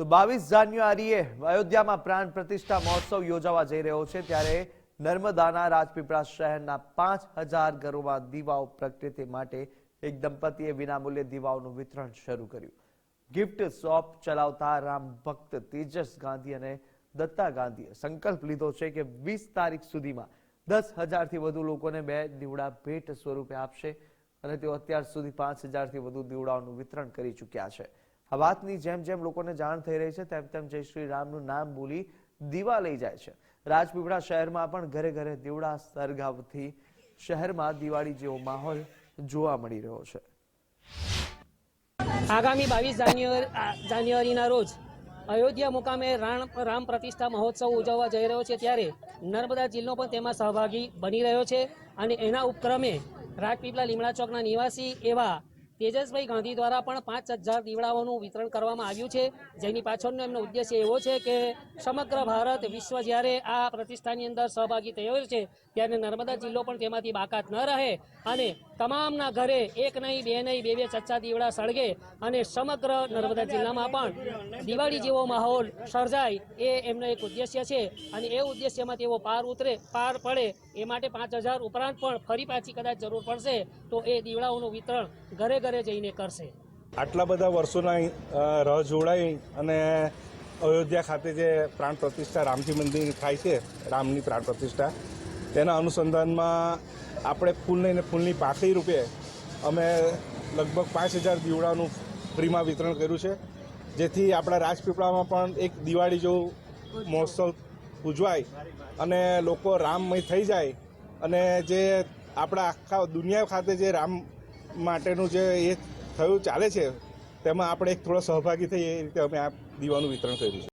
તો બાવીસ જાન્યુઆરીએ અયોધ્યામાં પ્રાણ પ્રતિષ્ઠા મહોત્સવ યોજાવા જઈ રહ્યો છે, ત્યારે નર્મદાના રાજપીપળા શહેરના પાંચ હજાર ઘરોમાં દીવાઓ પ્રગટે માટે એક દંપતીએ વિનામૂલ્યે દીવાઓનું વિતરણ શરૂ કર્યું. ગિફ્ટ શોપ ચલાવતા રામ ભક્ત તેજસ ગાંધી અને દત્તા ગાંધીએ સંકલ્પ લીધો છે કે વીસ તારીખ સુધીમાં દસ હજારથી વધુ લોકોને બે દીવડા ભેટ સ્વરૂપે આપશે અને તેઓ અત્યાર સુધી પાંચ હજારથી વધુ દીવડાઓનું વિતરણ કરી ચૂક્યા છે. આ વાતની જેમ જેમ લોકોને જાણ થઈ રહી છે, તેમ તેમ જય શ્રી રામનું નામ બોલી દીવા લઈ જાય છે. રાજપીપળા શહેરમાં પણ ઘરે ઘરે દીવડા સરગાવથી શહેરમાં દિવાળી જેવો માહોલ જોવા મળી રહ્યો છે. આગામી બાવીસ જાન્યુઆરીના રોજ અયોધ્યા મુકામે રામ રામ પ્રતિષ્ઠા મહોત્સવ ઉજવવા જઈ રહ્યો છે ત્યારે નર્મદા જિલ્લો પણ તેમાં સહભાગી બની રહ્યો છે અને એના ઉપક્રમે રાજપીપળા લીમડા ચોકના નિવાસી એવા તેજસભાઈ ગાંધી દ્વારા પણ પાંચ હજાર દીવડાઓનું વિતરણ કરવામાં આવ્યું છે. જેની પાછળનો એમનો ઉદ્દેશ્ય એવો છે કે સમગ્ર ભારત વિશ્વ જ્યારે આ પ્રતિષ્ઠાની અંદર સહભાગી થયો છે, ત્યારે નર્મદા જિલ્લો પણ તેમાંથી બાકાત ન રહે અને તમામના ઘરે એક નહીં, બે નહીં, બે બે ચચ્ચા દીવડા સળગે અને સમગ્ર નર્મદા જિલ્લામાં પણ દિવાળી જેવો માહોલ સર્જાય એ એમનો એક ઉદ્દેશ્ય છે અને એ ઉદ્દેશ્યમાં તેઓ પાર ઉતરે, પાર પડે એ માટે પાંચ હજાર ઉપરાંત પણ ફરી પાછી કદાચ જરૂર પડશે તો એ દીવડાઓનું વિતરણ ઘરે ઘરે જઈને કરશે. આટલા બધા વર્ષોના રહ જોડાઈ અને અયોધ્યા ખાતે જે પ્રાણ પ્રતિષ્ઠા રામજી મંદિર થાય છે, રામની પ્રાણ પ્રતિષ્ઠા, તેના અનુસંધાનમાં આપણે ફૂલ લઈને ફૂલની પાકડી રૂપે અમે લગભગ પાંચ હજાર દીવડાનું ફ્રીમાં વિતરણ કર્યું છે. જેથી આપણા રાજપીપળામાં પણ એક દિવાળી જેવું મહોત્સવ ઉજવાય અને લોકો રામમય થઈ જાય અને જે આપણા આખા દુનિયા ખાતે જે રામ માટેનું જે એ થયું, ચાલે છે, તેમાં આપણે એક થોડો સહભાગી થઈએ એ રીતે અમે આ દીવાનું વિતરણ કર્યું છે.